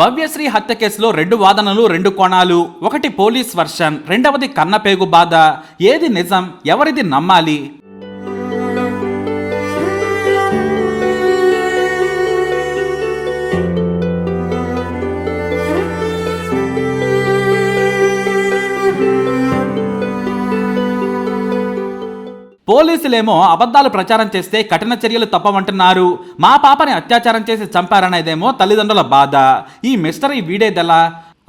భవ్యశ్రీ హత్య కేసులో రెండు వాదనలు రెండు కోణాలు ఒకటి పోలీస్ వర్షన్ రెండవది కన్నపేగు బాధ. ఏది నిజం? ఎవరిది నమ్మాలి? పోలీసులేమో అబద్ధాలు ప్రచారం చేస్తే కఠిన చర్యలు తప్పమంటున్నారు మా పాపని అత్యాచారం చేసి చంపారనేదేమో తల్లిదండ్రుల బాధ. ఈ మిస్టరీ వీడేదెలా?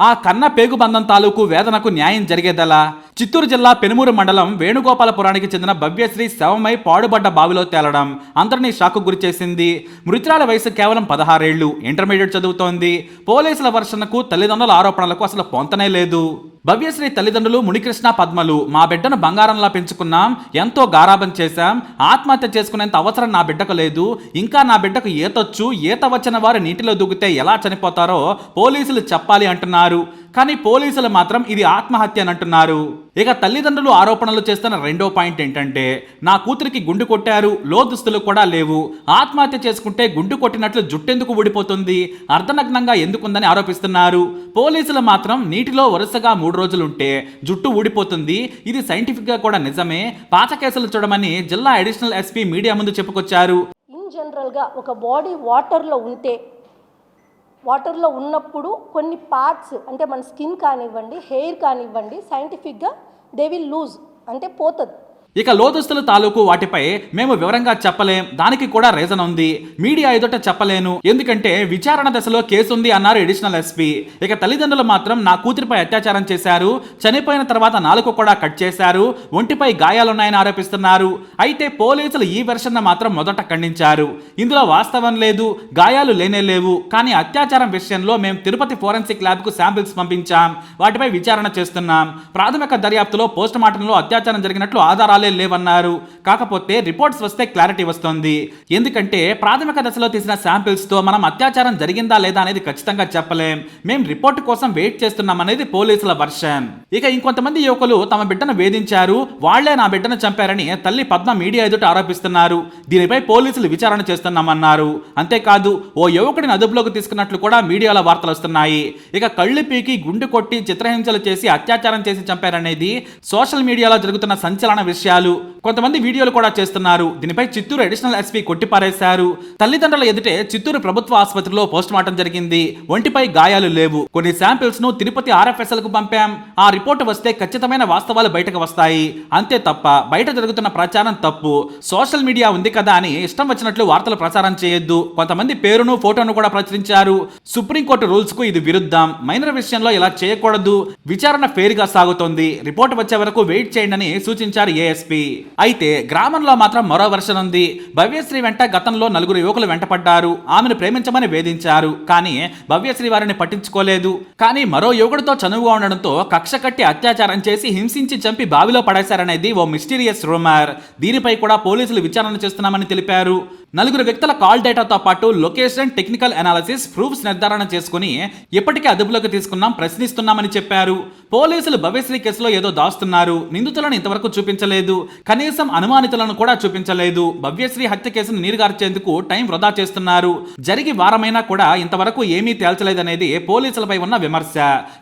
ఆ కన్న పేగుబంధం తాలూకు వేదనకు న్యాయం జరిగేదెలా? చిత్తూరు జిల్లా పెనుమూరు మండలం వేణుగోపాలపురానికి చెందిన భవ్యశ్రీ శవమై పాడుబడ్డ బావిలో తేలడం అందరినీ షాకు గురిచేసింది మృతురాల వయసు కేవలం పదహారేళ్ళు ఇంటర్మీడియట్ చదువుతోంది. పోలీసుల వర్షణకు తల్లిదండ్రుల ఆరోపణలకు అసలు పొంతనే లేదు. భవ్యశ్రీ తల్లిదండ్రులు మునికృష్ణ పద్మలు మా బిడ్డను బంగారంలా పెంచుకున్నాం ఎంతో గారాబం చేశాం ఆత్మహత్య చేసుకునేంత అవసరం నా బిడ్డకు లేదు ఇంకా నా బిడ్డకు ఈతొచ్చు ఈత వచ్చిన వారు నీటిలో దూకితే ఎలా చనిపోతారో పోలీసులు చెప్పాలి అంటున్నారు. కానీ పోలీసులు మాత్రం ఇది ఆత్మహత్య అని అంటున్నారు. ఇక తల్లిదండ్రులు ఆరోపణలు చేస్తున్న రెండో పాయింట్ ఏంటంటే నా కూతురికి గుండు కొట్టారు లోదుస్తులు కూడా లేవు. ఆత్మహత్య చేసుకుంటే గుండు కొట్టినట్లు జుట్టెందుకు ఊడిపోతుంది? అర్ధనగ్నంగా ఎందుకుందని ఆరోపిస్తున్నారు. పోలీసులు మాత్రం నీటిలో వరుసగా మూడు రోజులుంటే జుట్టు ఊడిపోతుంది. ఇది సైంటిఫిక్గా కూడా నిజమే. పాత కేసులు చూడమని జిల్లా అడిషనల్ ఎస్పీ మీడియా ముందు చెప్పుకొచ్చారు. ఇన్ జనరల్గా ఒక బాడీ వాటర్లో ఉంటే వాటర్లో ఉన్నప్పుడు కొన్ని పార్ట్స్ అంటే మన స్కిన్ కానివ్వండి హెయిర్ కానివ్వండి సైంటిఫిక్గా దే విల్ లూజ్ అంటే పోతుంది. ఇక లోదుస్తుల తాలూకు వాటిపై మేము వివరంగా చెప్పలేం. దానికి కూడా రీజన్ ఉంది. మీడియా ఎదుట చెప్పలేను. ఎందుకంటే విచారణ దశలో కేసుంది అన్నారు ఎడిషనల్ ఎస్పీ ఇక తల్లిదండ్రులు మాత్రం నా కూతురిపై అత్యాచారం చేశారు. చనిపోయిన తర్వాత నాలుగు కూడా కట్ చేశారు. ఒంటిపై గాయాలున్నాయని ఆరోపిస్తున్నారు. అయితే పోలీసులు ఈ వెర్షన్ మాత్రం మొదట ఖండించారు. ఇందులో వాస్తవం లేదు. గాయాలు లేనే లేవు. కానీ అత్యాచారం విషయంలో మేము తిరుపతి ఫోరెన్సిక్ ల్యాబ్కు శాంపిల్స్ పంపించాం. వాటిపై విచారణ చేస్తున్నాం. ప్రాథమిక దర్యాప్తులో పోస్ట్ మార్టంలో అత్యాచారం జరిగినట్లు ఆధారాలు లేవన్నారు. కాకపోతే రిపోర్ట్స్ వస్తే క్లారిటీ వస్తుంది. ఎందుకంటే ప్రాథమిక దశలో తీసిన శాంపిల్స్తో మనం అత్యాచారం జరిగిందా లేదా అనేది ఖచ్చితంగా చెప్పలేం. మేం రిపోర్ట్ కోసం వెయిట్ చేస్తున్నాం అనేది పోలీసుల వర్షన్. ఇక ఇంకొంతమంది యువకులు తమ బిడ్డను వేధించారు. వాళ్ళే నా బిడ్డను చంపారని తల్లి పద్మ మీడియా ఎదుట ఆరోపిస్తున్నారు. దీనిపై పోలీసులు విచారణ చేస్తున్నామన్నారు. అంతేకాదు ఓ యువకుడిని అదుపులోకి తీసుకున్నట్లు కూడా మీడియాలో వార్తలు వస్తున్నాయి. ఇక కళ్ళు పీకి గుండు కొట్టి చిత్రహింసలు చేసి అత్యాచారం చేసి చంపారనేది సోషల్ మీడియాలో జరుగుతున్న సంచలన విషయాలు. విషయాలు కొంతమంది వీడియోలు కూడా చేస్తున్నారు. దీనిపై చిత్తూరు అడిషనల్ ఎస్పీ కొట్టిపారేశారు. తల్లిదండ్రుల ఎదుటే చిత్తూరు ప్రభుత్వ ఆసుపత్రిలో పోస్ట్ మార్టం జరిగింది. ఒంటిపై గాయాలు లేవు. కొన్ని శాంపిల్స్ను తిరుపతి ఆర్ఎఫ్ఎస్ఎల్కు పంపాం. ఆ రిపోర్టు వస్తే ఖచ్చితమైన వాస్తవాలు బయటకు వస్తాయి. అంతే తప్ప బయట జరుగుతున్న ప్రచారం తప్పు. సోషల్ మీడియా ఉంది కదా అని ఇష్టం వచ్చినట్లు వార్తలు ప్రచారం చేయొద్దు. కొంతమంది పేరును ఫోటోను కూడా ప్రచురించారు. సుప్రీంకోర్టు రూల్స్కు ఇది విరుద్ధం. మైనర్ విషయంలో ఇలా చేయకూడదు. విచారణ ఫెయిర్గా సాగుతోంది. రిపోర్ట్ వచ్చే వరకు వెయిట్ చేయండి అని సూచించారు ఏఎస్పీ అయితే గ్రామంలో మాత్రం మరో వర్షన్ ఉంది. భవ్యశ్రీ వెంట గతంలో నలుగురు యువకులు వెంటపడ్డారు. ఆమెను ప్రేమించమని వేధించారు. కానీ భవ్యశ్రీ వారిని పట్టించుకోలేదు. కానీ మరో యువకుడితో చనువుగా ఉండడంతో కక్ష కట్టి అత్యాచారం చేసి హింసించి చంపి బావిలో పడేశారనేది ఓ మిస్టీరియస్ రూమర్. దీనిపై కూడా పోలీసులు విచారణ చేస్తున్నామని తెలిపారు. నలుగురు వ్యక్తుల కాల్ డేటాతో పాటు లొకేషన్ టెక్నికల్ అనాలిసిస్ ప్రూఫ్స్ నిర్ధారణ చేసుకుని ఇప్పటికే అదుపులోకి తీసుకున్నాం ప్రశ్నిస్తున్నామని చెప్పారు. పోలీసులు భవ్యశ్రీ కేసులో ఏదో దాస్తున్నారు. నిందితులను ఇంతవరకు చూపించలేదు. కనీసం అనుమానితులను కూడా చూపించలేదు. భవ్యశ్రీ హత్య కేసును నీరుగార్చేందుకు టైం వృధా చేస్తున్నారు. జరిగి వారమైనా కూడా ఇంతవరకు ఏమీ తేల్చలేదనేది పోలీసులపై ఉన్న విమర్శ.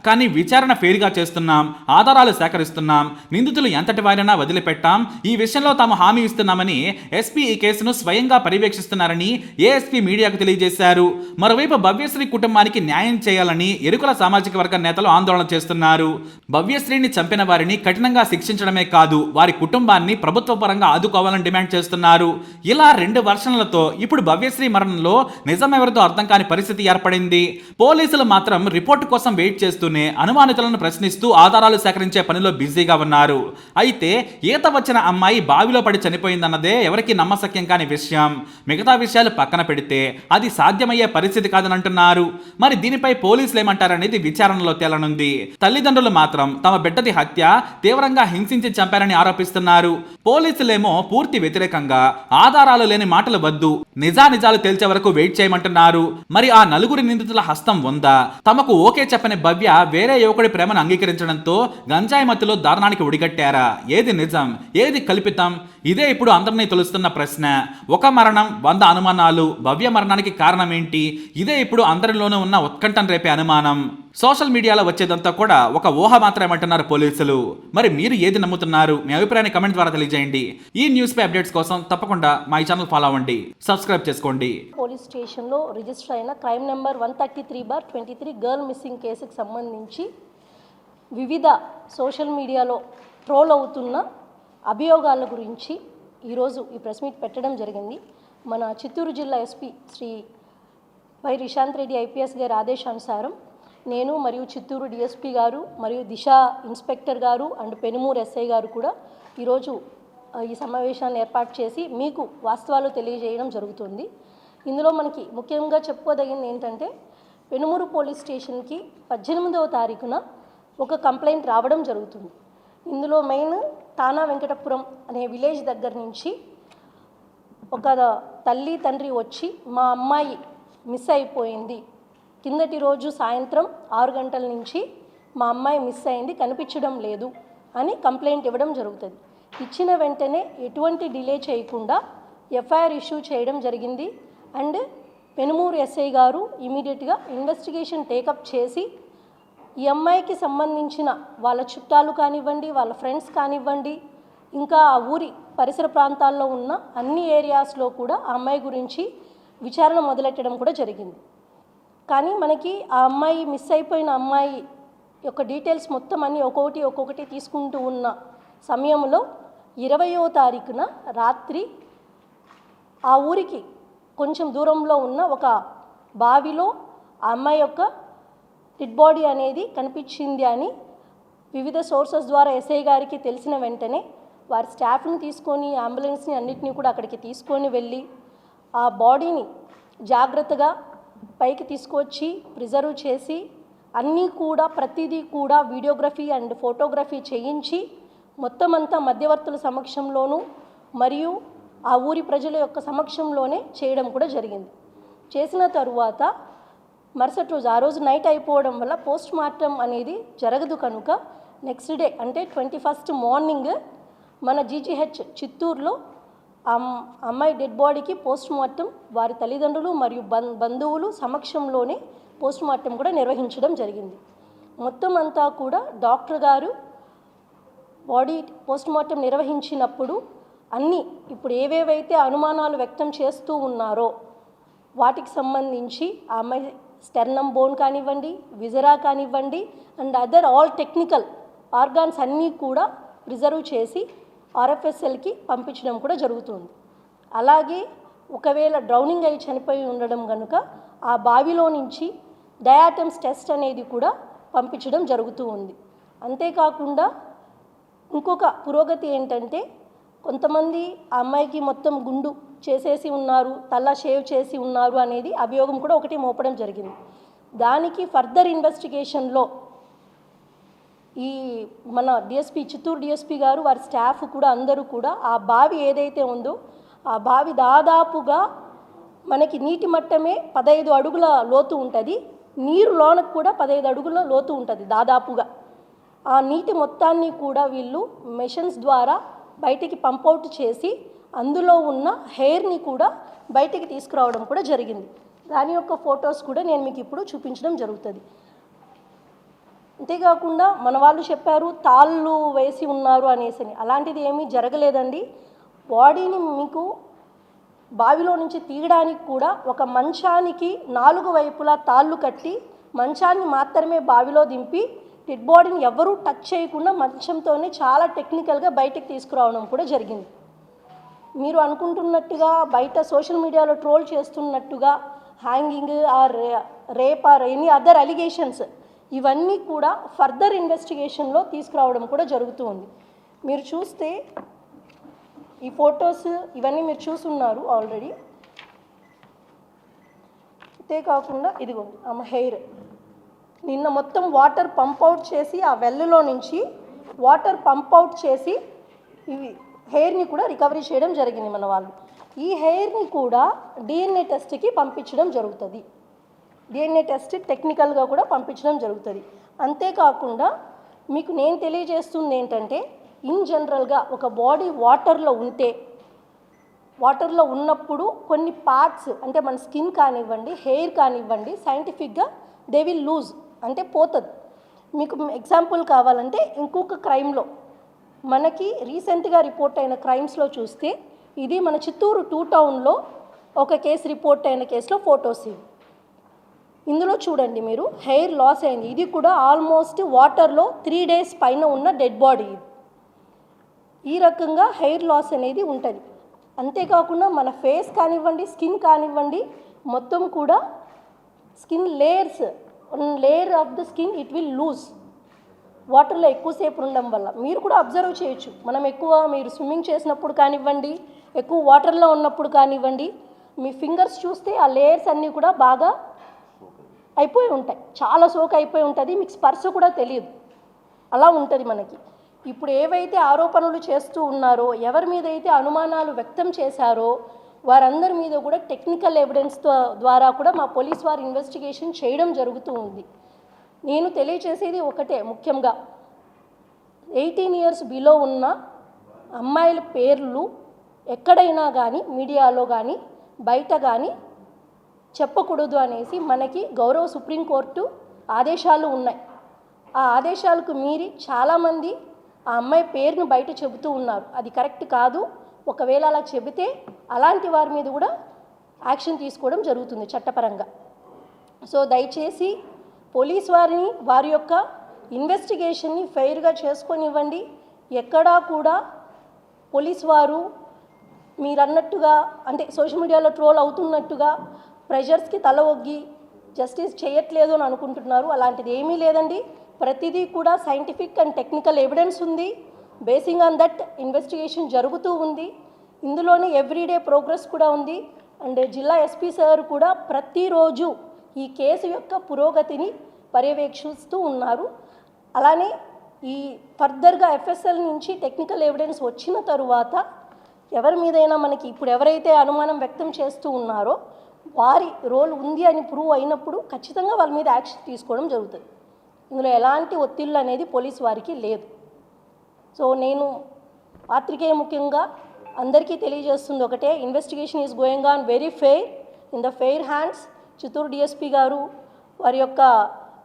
కానీ విచారణ ఫెయిర్గా చేస్తున్నాం. ఆధారాలు సేకరిస్తున్నాం. నిందితులు ఎంతటి వారైనా వదిలిపెట్టాం. ఈ విషయంలో తాము హామీ ఇస్తున్నామని ఎస్పీ ఈ కేసును స్వయంగా పర్యవేక్షిస్తున్నారని ఏఎస్పీ మీడియాకు తెలియజేశారు. మరోవైపు భవ్యశ్రీ కుటుంబానికి న్యాయం చేయాలని ఎరుకుల సామాజిక వర్గ నేతలు ఆందోళన చేస్తున్నారు. భవ్యశ్రీని చంపిన వారిని కఠినంగా శిక్షించడమే కాదు వారి కుటుంబాన్ని ప్రభుత్వ పరంగా ఆదుకోవాలని డిమాండ్ చేస్తున్నారు. ఇలా రెండు వర్షన్లతో ఇప్పుడు భవ్యశ్రీ మరణంలో నిజమెవరితో అర్థం కాని పరిస్థితి ఏర్పడింది. పోలీసులు మాత్రం రిపోర్టు కోసం వెయిట్ చేస్తూనే అనుమానితులను ప్రశ్నిస్తూ ఆధారాలు సేకరించే పనిలో బిజీగా ఉన్నారు. అయితే ఈత వచ్చిన అమ్మాయి బావిలో పడి చనిపోయిందన్నదే ఎవరికి నమ్మశక్యం కాని విషయం. మిగతా విషయాలు పక్కన పెడితే అది సాధ్యమయ్యే పరిస్థితి కాదని అంటున్నారు మరి దీనిపై పోలీసులు ఏమంటారనేది విచారణలో తేలనుంది. తల్లిదండ్రులు మాత్రం తమ బిడ్డది హత్య తీవ్రంగా హింసించి చంపారని ఆరోపిస్తున్నారు. పోలీసులేమో పూర్తి వ్యతిరేకంగా ఆధారాలు లేని మాటలు వద్దు నిజానిజాలు తేల్చే వరకు వెయిట్ చేయమంటున్నారు. మరి ఆ నలుగురి నిందితుల హస్తం ఉందా? తమకు ఓకే చెప్పని భవ్య వేరే యువకుడి ప్రేమను అంగీకరించడంతో గంజాయి మత్తులో దారుణానికి ఉడిగట్టారా ఏది నిజం? ఏది కల్పితం? ఇదే ఇప్పుడు అందరినీ తొలుస్తున్న ప్రశ్న. ఒక మరణం వంద అనుమానాలు భవ్య మరణానికి కారణం ఏంటి ఇదే ఇప్పుడు అందరిలోనూ ఉన్న ఉత్కంఠం రేపే అనుమానం. సోషల్ మీడియాలో వచ్చేదంతా కూడా ఒక ఊహ మాత్రమంటున్నారు పోలీసులు. మరి మీరు ఏది నమ్ముతున్నారు? మీ అభిప్రాయాన్ని కమెంట్ ద్వారా తెలియజేయండి. ఈ న్యూస్ పై అప్డేట్స్ కోసం తప్పకుండా మా ఈ ఛానల్ ఫాలో అవ్వండి. సబ్స్క్రైబ్ చేసుకోండి. పోలీస్ స్టేషన్లో రిజిస్టర్ అయిన crime number one thirty three bar twenty three girl missing కేసుకు సంబంధించి వివిధ సోషల్ మీడియాలో ట్రోల్ అవుతున్న అభియోగాల గురించి ఈరోజు ఈ ప్రెస్ మీట్ పెట్టడం జరిగింది. మన చిత్తూరు జిల్లా SP Shri Y Rishanth Reddy IPS గారి ఆదేశానుసారం నేను మరియు చిత్తూరు డిఎస్పీ గారు మరియు దిశ ఇన్స్పెక్టర్ గారు అండ్ పెనుమూరు ఎస్ఐ గారు కూడా ఈరోజు ఈ సమావేశాన్ని ఏర్పాటు చేసి మీకు వాస్తవాలు తెలియజేయడం జరుగుతుంది. ఇందులో మనకి ముఖ్యంగా చెప్పుకోదగింది ఏంటంటే పెనుమూరు పోలీస్ స్టేషన్కి పద్దెనిమిదవ తారీఖున ఒక కంప్లైంట్ రావడం జరుగుతుంది. ఇందులో మెయిన్ తానా వెంకటపురం అనే విలేజ్ దగ్గర నుంచి ఒక తల్లి తండ్రి వచ్చి మా అమ్మాయి మిస్ అయిపోయింది. కిందటి రోజు సాయంత్రం ఆరు గంటల నుంచి మా అమ్మాయి మిస్ అయింది కనిపించడం లేదు అని కంప్లైంట్ ఇవ్వడం జరుగుతుంది. ఇచ్చిన వెంటనే ఎటువంటి డిలే చేయకుండా ఎఫ్ఐఆర్ ఇష్యూ చేయడం జరిగింది. అండ్ పెనుమూరు ఎస్ఐ గారు ఇమీడియట్గా ఇన్వెస్టిగేషన్ టేకప్ చేసి ఈ అమ్మాయికి సంబంధించిన వాళ్ళ చుట్టాలు కానివ్వండి వాళ్ళ ఫ్రెండ్స్ కానివ్వండి ఇంకా ఆ ఊరి పరిసర ప్రాంతాల్లో ఉన్న అన్ని ఏరియాస్లో కూడా ఆ అమ్మాయి గురించి విచారణ మొదలెట్టడం కూడా జరిగింది. కానీ మనకి ఆ అమ్మాయి మిస్ అయిపోయిన అమ్మాయి యొక్క డీటెయిల్స్ మొత్తం అన్ని ఒక్కొక్కటి ఒక్కొక్కటి తీసుకుంటూ ఉన్న సమయంలో ఇరవయో తారీఖున రాత్రి ఆ ఊరికి కొంచెం దూరంలో ఉన్న ఒక బావిలో ఆ అమ్మాయి యొక్క డెడ్ బాడీ అనేది కనిపించింది అని వివిధ సోర్సెస్ ద్వారా ఎస్ఐ గారికి తెలిసిన వెంటనే వారి స్టాఫ్ని తీసుకొని అంబులెన్స్ని అన్నిటినీ కూడా అక్కడికి తీసుకొని వెళ్ళి ఆ బాడీని జాగ్రత్తగా పైకి తీసుకొచ్చి ప్రిజర్వ్ చేసి అన్నీ కూడా ప్రతిదీ కూడా వీడియోగ్రఫీ అండ్ ఫోటోగ్రఫీ చేయించి మొత్తం అంతా మధ్యవర్తుల సమక్షంలోనూ మరియు ఆ ఊరి ప్రజల యొక్క సమక్షంలోనే చేయడం కూడా జరిగింది. చేసిన తరువాత మరుసటి రోజు ఆ రోజు నైట్ అయిపోవడం వల్ల పోస్ట్ మార్టం అనేది జరగదు కనుక నెక్స్ట్ డే అంటే ట్వంటీ ఫస్ట్ మార్నింగ్ మన జీజీహెచ్ చిత్తూరులో అమ్మాయి డెడ్ బాడీకి పోస్ట్ మార్టం వారి తల్లిదండ్రులు మరియు బం బంధువులు సమక్షంలోనే పోస్ట్ మార్టం కూడా నిర్వహించడం జరిగింది. మొత్తం అంతా కూడా డాక్టర్ గారు బాడీ పోస్ట్ మార్టం నిర్వహించినప్పుడు అన్నీ ఇప్పుడు ఏవేవైతే అనుమానాలు వ్యక్తం చేస్తూ ఉన్నారో వాటికి సంబంధించి ఆ అమ్మాయి స్టెర్నమ్ బోన్ కానివ్వండి విజరా కానివ్వండి and other all technical organs అన్నీ కూడా ప్రిజర్వ్ చేసి ఆర్ఎఫ్ఎస్ఎల్కి పంపించడం కూడా జరుగుతుంది. అలాగే ఒకవేళ డ్రౌనింగ్ అయి చనిపోయి ఉండడం కనుక ఆ బావిలో నుంచి డయాటమ్స్ టెస్ట్ అనేది కూడా పంపించడం జరుగుతూ ఉంది. అంతేకాకుండా ఇంకొక పురోగతి ఏంటంటే కొంతమంది ఆ అమ్మాయికి మొత్తం గుండు చేసేసి ఉన్నారు తల షేవ్ చేసి ఉన్నారు అనేది అభియోగం కూడా ఒకటి మోపడం జరిగింది. దానికి ఫర్దర్ ఇన్వెస్టిగేషన్లో ఈ మన డిఎస్పి చిత్తూరు డిఎస్పి గారు వారి స్టాఫ్ కూడా అందరూ కూడా ఆ బావి ఏదైతే ఉందో ఆ బావి దాదాపుగా మనకి నీటి మట్టమే పదహైదు అడుగుల లోతు ఉంటుంది. నీరు లోనకు కూడా పదహైదు అడుగుల లోతు ఉంటుంది దాదాపుగా. ఆ నీటి మొత్తాన్ని కూడా వీళ్ళు మెషన్స్ ద్వారా బయటికి పంపౌట్ చేసి అందులో ఉన్న హెయిర్ని కూడా బయటికి తీసుకురావడం కూడా జరిగింది. దాని యొక్క ఫొటోస్ కూడా నేను మీకు ఇప్పుడు చూపించడం జరుగుతుంది. అంతేకాకుండా మన వాళ్ళు చెప్పారు తాళ్ళు వేసి ఉన్నారు అనేసి అలాంటిది ఏమీ జరగలేదండి. బాడీని మీకు బావిలో నుంచి తీయడానికి కూడా ఒక మంచానికి నాలుగు వైపులా తాళ్ళు కట్టి మంచాన్ని మాత్రమే బావిలో దింపి డెడ్ బాడీని ఎవరూ టచ్ చేయకుండా మంచంతోనే చాలా టెక్నికల్గా బయటకు తీసుకురావడం కూడా జరిగింది. మీరు అనుకుంటున్నట్టుగా బయట సోషల్ మీడియాలో ట్రోల్ చేస్తున్నట్టుగా hanging or rape or any other allegations ఇవన్నీ కూడా ఫర్దర్ ఇన్వెస్టిగేషన్లో తీసుకురావడం కూడా జరుగుతూ ఉంది. మీరు చూస్తే ఈ ఫొటోస్ ఇవన్నీ మీరు చూసున్నారు ఆల్రెడీ. అంతేకాకుండా ఇదిగో ఆమె హెయిర్. నిన్న మొత్తం వాటర్ పంప్ అవుట్ చేసి ఆ వెల్లులో నుంచి వాటర్ పంప్ అవుట్ చేసి ఇవి హెయిర్ని కూడా రికవరీ చేయడం జరిగింది మన వాళ్ళు. ఈ హెయిర్ని కూడా డిఎన్ఏ టెస్ట్కి పంపించడం జరుగుతుంది. డిఎన్ఏ టెస్ట్ టెక్నికల్గా కూడా పంపించడం జరుగుతుంది. అంతేకాకుండా మీకు నేను తెలియజేస్తుంది ఏంటంటే ఇన్ జనరల్గా ఒక బాడీ వాటర్లో ఉంటే వాటర్లో ఉన్నప్పుడు కొన్ని పార్ట్స్ అంటే మన స్కిన్ కానివ్వండి హెయిర్ కానివ్వండి సైంటిఫిక్గా దే విల్ లూజ్ అంటే పోతుంది. మీకు ఎగ్జాంపుల్ కావాలంటే ఇంకొక క్రైమ్లో మనకి రీసెంట్గా రిపోర్ట్ అయిన క్రైమ్స్లో చూస్తే ఇది మన చిత్తూరు టూ టౌన్లో ఒక కేసు రిపోర్ట్ అయిన కేసులో ఫోటోస్ ఇవి. ఇందులో చూడండి మీరు హెయిర్ లాస్ అయింది. ఇది కూడా ఆల్మోస్ట్ వాటర్లో త్రీ డేస్ పైన ఉన్న డెడ్ బాడీ ఇది ఈ రకంగా హెయిర్ లాస్ అనేది ఉంటుంది. అంతేకాకుండా మన ఫేస్ కానివ్వండి స్కిన్ కానివ్వండి మొత్తం కూడా skin layers layer of the skin it will lose వాటర్లో ఎక్కువసేపు ఉండడం వల్ల. మీరు కూడా అబ్జర్వ్ చేయొచ్చు. మనం ఎక్కువ మీరు స్విమ్మింగ్ చేసినప్పుడు కానివ్వండి ఎక్కువ వాటర్లో ఉన్నప్పుడు కానివ్వండి మీ ఫింగర్స్ చూస్తే ఆ లేయర్స్ అన్నీ కూడా బాగా అయిపోయి ఉంటాయి. చాలా సోక్ అయిపోయి ఉంటుంది. మీకు స్పర్శ కూడా తెలియదు. అలా ఉంటుంది మనకి. ఇప్పుడు ఏవైతే ఆరోపణలు చేస్తూ ఉన్నారో ఎవరి మీద అయితే అనుమానాలు వ్యక్తం చేశారో వారందరి మీద కూడా టెక్నికల్ ఎవిడెన్స్ ద్వారా కూడా మా పోలీస్ వారు ఇన్వెస్టిగేషన్ చేయడం జరుగుతూ ఉంది. నేను తెలియచేసేది ఒకటే ముఖ్యంగా. ఎయిటీన్ ఇయర్స్ బిలో ఉన్న అమ్మాయిల పేర్లు ఎక్కడైనా కానీ మీడియాలో కానీ బయట కానీ చెప్పకూడదు అనేసి మనకి గౌరవ సుప్రీంకోర్టు ఆదేశాలు ఉన్నాయి. ఆ ఆదేశాలకు మీరి చాలామంది ఆ అమ్మాయి పేరును బయట చెబుతూ ఉన్నారు. అది కరెక్ట్ కాదు. ఒకవేళ అలా చెబితే అలాంటి వారి మీద కూడా యాక్షన్ తీసుకోవడం జరుగుతుంది చట్టపరంగా. సో దయచేసి పోలీస్ వారిని వారి యొక్క ఇన్వెస్టిగేషన్ని ఫెయిర్గా చేసుకొనివ్వండి. ఎక్కడా కూడా పోలీస్ వారు మీరన్నట్టుగా అంటే సోషల్ మీడియాలో ట్రోల్ అవుతున్నట్టుగా ప్రెషర్స్కి తల ఒగ్గి జస్టిస్ చేయట్లేదు అని అనుకుంటున్నారు. అలాంటిది ఏమీ లేదండి. ప్రతిదీ కూడా సైంటిఫిక్ అండ్ టెక్నికల్ ఎవిడెన్స్ ఉంది. బేసింగ్ ఆన్ దట్ ఇన్వెస్టిగేషన్ జరుగుతూ ఉంది. ఇందులోనే ఎవ్రీడే ప్రోగ్రెస్ కూడా ఉంది. అండ్ జిల్లా ఎస్పీ సార్ కూడా ప్రతిరోజు ఈ కేసు యొక్క పురోగతిని పర్యవేక్షిస్తూ ఉన్నారు. అలానే ఈ ఫర్దర్గా ఎఫ్ఎస్ఎల్ నుంచి టెక్నికల్ ఎవిడెన్స్ వచ్చిన తరువాత ఎవరి మీదైనా మనకి ఇప్పుడు ఎవరైతే అనుమానం వ్యక్తం చేస్తూ ఉన్నారో వారి రోల్ ఉంది అని ప్రూవ్ అయినప్పుడు ఖచ్చితంగా వాళ్ళ మీద యాక్షన్ తీసుకోవడం జరుగుతుంది. ఇందులో ఎలాంటి ఒత్తిళ్ళు అనేది పోలీస్ వారికి లేదు. సో నేను పాత్రికేయ ముఖ్యంగా అందరికీ తెలియజేస్తుంది ఒకటే investigation is going on very fair in the fair hands Chittoor DSP గారు వారి యొక్క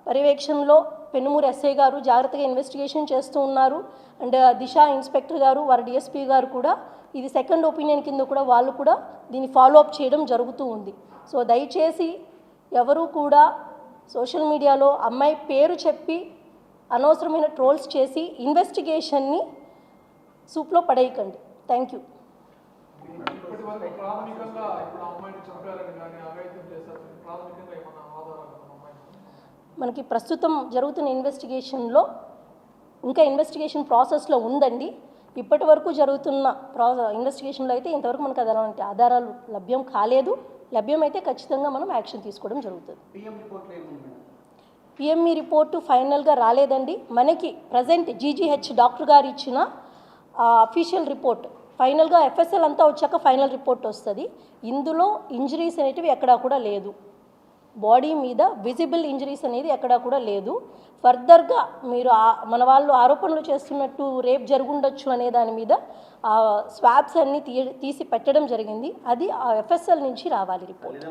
పర్యవేక్షణలో పెనుమూరు ఎస్ఐ గారు జాగ్రత్తగా ఇన్వెస్టిగేషన్ చేస్తూ ఉన్నారు. అండ్ దిశ ఇన్స్పెక్టర్ గారు వారి డిఎస్పీ గారు కూడా ఇది సెకండ్ ఒపీనియన్ కింద కూడా వాళ్ళు కూడా దీన్ని ఫాలో అప్ చేయడం జరుగుతూ ఉంది. సో దయచేసి ఎవరు కూడా సోషల్ మీడియాలో అమ్మాయి పేరు చెప్పి అనవసరమైన ట్రోల్స్ చేసి ఇన్వెస్టిగేషన్ని సూప్లో పడేయకండి. Thank you. మనకి ప్రస్తుతం జరుగుతున్న ఇన్వెస్టిగేషన్లో ఇంకా ఇన్వెస్టిగేషన్ ప్రాసెస్లో ఉందండి. ఇప్పటి వరకు జరుగుతున్న ప్రా ఇన్వెస్టిగేషన్లో అయితే ఇంతవరకు మనకు అది అలాంటి ఆధారాలు లభ్యం కాలేదు. లభ్యమైతే ఖచ్చితంగా మనం యాక్షన్ తీసుకోవడం జరుగుతుంది. పిఎంఈ రిపోర్టు ఫైనల్గా రాలేదండి. మనకి ప్రజెంట్ జీజీహెచ్ డాక్టర్ గారు ఇచ్చిన అఫీషియల్ రిపోర్ట్ ఫైనల్గా ఎఫ్ఎస్ఎల్ అంతా వచ్చాక ఫైనల్ రిపోర్ట్ వస్తుంది. ఇందులో ఇంజరీస్ అనేటివి ఎక్కడా కూడా లేదు. బాడీ మీద విజిబుల్ ఇంజరీస్ అనేది ఎక్కడా కూడా లేదు. ఫర్దర్గా మీరు మన వాళ్ళు ఆరోపణలు చేస్తున్నట్టు రేప్ జరుగుండొచ్చు అనే దాని మీద స్వాబ్స్ అన్నీ తీసి పెట్టడం జరిగింది. అది ఆ ఎఫ్ఎస్ఎల్ నుంచి రావాలి రిపోర్ట్.